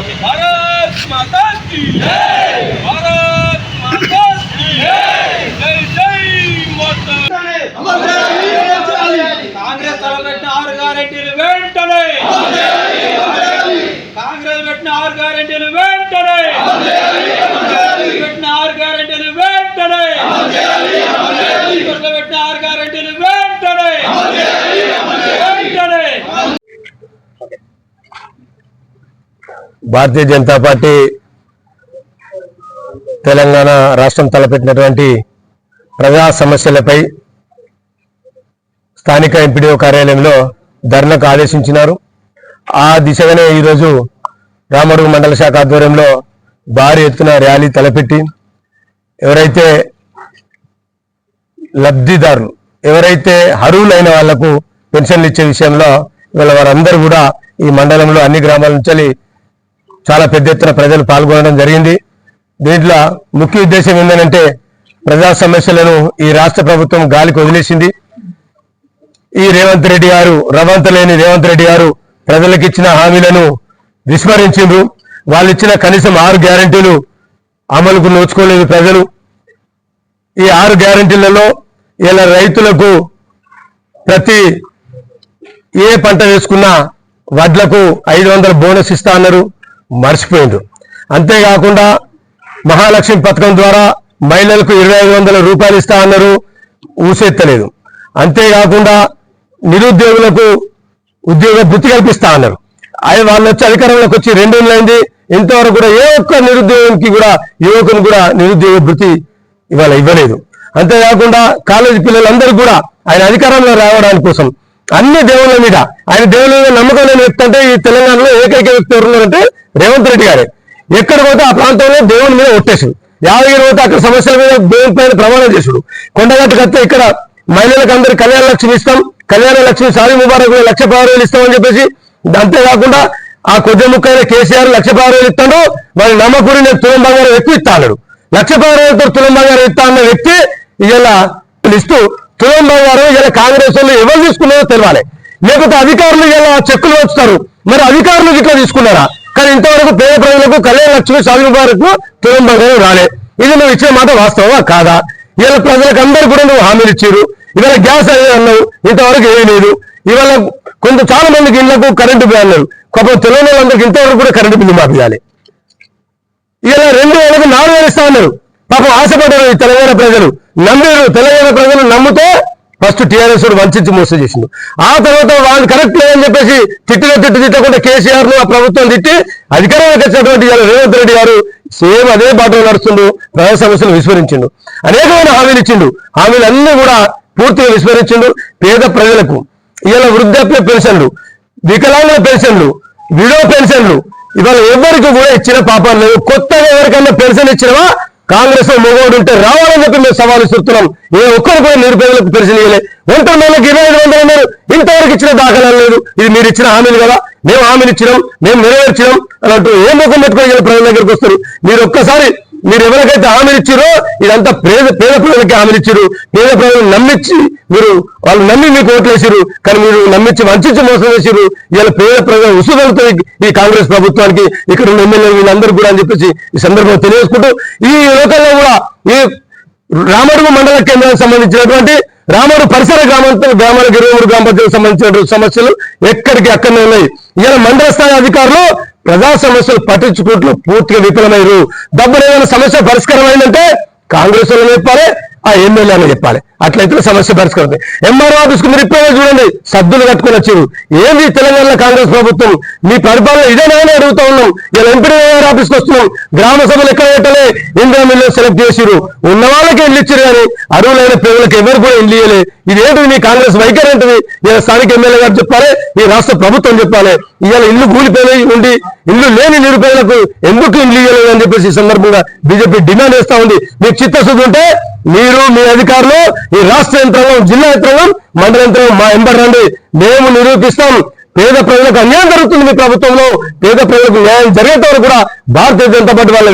भारत माता की भारत माता की జై జై మాతా కాంగ్రెస్ తలపెట్టిన ఆరు గ్యారెంటీలు వెంటనే కాంగ్రెస్ పెట్టిన ఆరు గ్యారెంటీలు వెంటనే భారతీయ జనతా పార్టీ తెలంగాణ రాష్ట్రం తలపెట్టినటువంటి ప్రజా సమస్యలపై స్థానిక ఎంపీడీఓ కార్యాలయంలో ధర్నాకు ఆదేశించినారు. ఆ దిశగానే ఈరోజు రామడుగు మండల శాఖ ఆధ్వర్యంలో భారీ ఎత్తున ర్యాలీ తలపెట్టి ఎవరైతే లబ్ధిదారులు ఎవరైతే అర్హులైన వాళ్ళకు పెన్షన్లు ఇచ్చే విషయంలో ఇవాళ వారందరూ కూడా ఈ మండలంలో అన్ని గ్రామాల నుంచి చాలా పెద్ద ఎత్తున ప్రజలు పాల్గొనడం జరిగింది. దీంట్లో ముఖ్య ఉద్దేశం ఏంటంటే ప్రజా సమస్యలను ఈ రాష్ట్ర ప్రభుత్వం గాలికి వదిలేసింది. ఈ రేవంత్ రెడ్డి గారు రవంత లేని రేవంత్ రెడ్డి గారు ప్రజలకు ఇచ్చిన హామీలను విస్మరించిండ్రు. వాళ్ళు ఇచ్చిన కనీసం ఆరు గ్యారంటీలు అమలుకు నోచుకోలేదు ప్రజలు. ఈ ఆరు గ్యారంటీలలో ఇలా రైతులకు ప్రతి ఏ పంట వేసుకున్నా వడ్లకు ఐదు బోనస్ ఇస్తా అన్నారు. మర్చిపోయిండు అంతేకాకుండా మహాలక్ష్మి పథకం ద్వారా మహిళలకు ఇరవై ఐదు వందల రూపాయలు ఇస్తా అన్నారు ఊసెత్తలేదు. అంతేకాకుండా నిరుద్యోగులకు ఉద్యోగ వృత్తి కల్పిస్తా అన్నారు. ఆయన వాళ్ళు వచ్చి అధికారంలోకి వచ్చి రెండు నెలలైంది ఇంతవరకు కూడా ఏ ఒక్క నిరుద్యోగానికి కూడా యువకుని కూడా నిరుద్యోగ వృత్తి ఇవాళ ఇవ్వలేదు. అంతేకాకుండా కాలేజీ పిల్లలందరూ కూడా ఆయన అధికారంలో రావడానికి కోసం అన్ని దేవుళ్ళ మీద. ఆయన దేవుళ్ళ మీద నమ్మకం లేని వ్యక్తి అంటే ఈ తెలంగాణలో ఏకైక వ్యక్తి ఎవరున్నారంటే రేవంత్ రెడ్డి గారే. ఎక్కడ పోతే ఆ ప్రాంతంలో దేవుని మీద ఒట్టేసాడు యాదగిరి పోతే అక్కడ సమస్యల మీద దేవుని పైన ప్రమాణం చేసుడు కొండగట్టు కత్తే ఇక్కడ మహిళలకు అందరు కళ్యాణ లక్ష్మి ఇస్తాం. కళ్యాణ లక్ష్మి సాయి ముబారక్ లక్ష పదహారు ఇస్తామని చెప్పేసి అంతేకాకుండా ఆ కొద్ది ముక్కైన కేసీఆర్ లక్ష పదహారు ఇస్తాడు. వారి నమ్మకూరి నేను తులం బంగారం ఎక్కువ ఇస్తా లక్ష పదహారు తులం బంగారం ఇస్తా అన్న వ్యక్తి ఇలా ఇస్తూ కులంబాబు గారు ఇలా కాంగ్రెస్ వాళ్ళు ఎవరు తీసుకున్నారో తెలవాలి. లేకపోతే అధికారులు ఇలా చెక్కులు వచ్చుతారు మరి అధికారులు ఇట్లా తీసుకున్నారా? కానీ ఇంతవరకు పేద ప్రజలకు కళ్యాణ లక్ష్మి సాగు ముబారక్ తులం రాలే. ఇది నువ్వు ఇచ్చే మాట వాస్తవమా? కాదా? ఇలా ప్రజలకు అందరూ కూడా నువ్వు హామీలు ఇచ్చారు ఇవాళ గ్యాస్ అయ్యే అన్నావు ఇంతవరకు ఏమీ లేదు. ఇవాళ కొంత చాలా మందికి ఇళ్ళకు కరెంటు బిల్ అన్నారు. పాపం తెలియని వాళ్ళందరికీ ఇంతవరకు కూడా కరెంటు బిల్లు మాపించాలి ఇలా రెండు వేలకు నాలుగు వేలు ఇస్తా ఉన్నారు పాపం ఆశపడ్డారు ఈ తెలంగాణ ప్రజలు. నమ్మారు. తెలంగాణ ప్రజలు నమ్ముతే ఫస్ట్ టీఆర్ఎస్ వంచి మోసం చేసిండు. ఆ తర్వాత వాళ్ళు కరెక్ట్ లేదని చెప్పేసి తిట్టిన తిట్టు తిట్టకుండా కేసీఆర్ను ఆ ప్రభుత్వం తిట్టి అధికారంలోకి వచ్చినటువంటి రేవంత్ రెడ్డి గారు సేమ్ అదే బాటలో నడుస్తుండు ప్రజా సమస్యలు విస్మరించిండు. అనేకమైన హామీలు ఇచ్చిండు. హామీలన్నీ కూడా పూర్తిగా విస్మరించిండు పేద ప్రజలకు. ఇవాళ వృద్ధాప్య పెన్షన్లు వికలాంగుల పెన్షన్లు విడో పెన్షన్లు ఇవాళ ఎవరికి కూడా ఇచ్చిన పాపాలు లేవు. కొత్తగా ఎవరికైనా పెన్షన్ ఇచ్చినవా? కాంగ్రెస్లో మొగోడు ఉంటే రావాలని చెప్పి మేము సవాలు ఇస్తున్నాం ఏ ఒక్కరు కూడా నిరుపేదలకు పెన్షన్ ఒంటరి నెలలకు ఇరవై ఐదు వందలు ఉన్నారు. ఇంతవరకు ఇచ్చిన దాఖలా లేదు. ఇది మీరు ఇచ్చిన హామీలు కదా. మేము హామీలు ఇచ్చినాం. మేము నెరవేర్చినాం. అని అంటూ ఏ ముఖం పెట్టుకోగల ప్రజల దగ్గరికి వస్తారు. మీరు ఒక్కసారి మీరు ఎవరికైతే హామీనిచ్చారో ఇదంతా పేద పేద ప్రజలకి హామీనిచ్చారు పేద ప్రజలు నమ్మించి మీరు వాళ్ళు నమ్మి మీకు ఓట్లేసారు. కానీ మీరు నమ్మించి వంచి మోసం చేసారు. ఇలా పేద ప్రజలు ఉసుగలుగుతాయి ఈ కాంగ్రెస్ ప్రభుత్వానికి ఇక్కడ ఉన్న ఎమ్మెల్యేలు వీళ్ళందరూ కూడా అని చెప్పేసి ఈ సందర్భంగా తెలియజేసుకుంటూ ఈ లోకల్లో కూడా ఈ రామడుగు మండల కేంద్రానికి సంబంధించినటువంటి రామడు పరిసర గ్రామాలతో గ్రామాలకు ఇరవై మూడు గ్రామ పంచాయతీలకు సంబంధించినటువంటి సమస్యలు ఎక్కడికి అక్కడనే ఉన్నాయి. ఇలా మండల స్థాయి అధికారులు ప్రజా సమస్యలు పట్టించుకుంటూ పూర్తిగా విఫలమయ్యారు. డబ్బులు ఏదైనా సమస్య పరిష్కారం అయిందంటే కాంగ్రెస్ వాళ్ళు చెప్పాలి ఆ ఎమ్మెల్యే అని చెప్పాలి. అట్లయితే సమస్య పరిష్కారం ఎంఆర్ఓ ఆఫీస్కి మీరు ఇప్పుడే చూడండి. సద్దులు కట్టుకుని వచ్చారు ఏంది తెలంగాణ కాంగ్రెస్ ప్రభుత్వం? మీ పరిపాలన ఇదేనా అడుగుతా ఉన్నాం. ఇలా ఎంపీ ఆఫీస్కి వస్తున్నాం. గ్రామ సభలు ఎక్కడ పెట్టలే? ఇండియా మిల్లు సెలెక్ట్ చేసిరు ఉన్న వాళ్ళకి ఇల్లు ఇచ్చారు కానీ అరువులైన పేదలకు ఎవరు కూడా ఇల్లు ఇయ్యలే. ఇదేంటిది మీ కాంగ్రెస్ వైఖరి ఏంటిది? ఇలా స్థానిక ఎమ్మెల్యే గారు చెప్పాలి ఈ రాష్ట్ర ప్రభుత్వం చెప్పాలి. ఇవాళ ఇల్లు కూలిపోయి ఉండి ఇల్లు లేని నిరుపేదలకు ఎందుకు ఇల్లు ఇవ్వలేదు అని చెప్పేసి ఈ సందర్భంగా బీజేపీ డిమాండ్ చేస్తా ఉంది. మీకు చిత్తశుద్ధి ఉంటే మీరు మీ అధికారులు ఈ రాష్ట్ర యంత్రాంగం జిల్లా యంత్రాంగం మండల యంత్రాంగం మా ఎంబర్ రండి. మేము నిరూపిస్తాం. పేద ప్రజలకు అన్యాయం జరుగుతుంది మీ ప్రభుత్వంలో. పేద ప్రజలకు న్యాయం జరిగేంత వరకు కూడా భారతీయ జనతా పార్టీ వాళ్ళ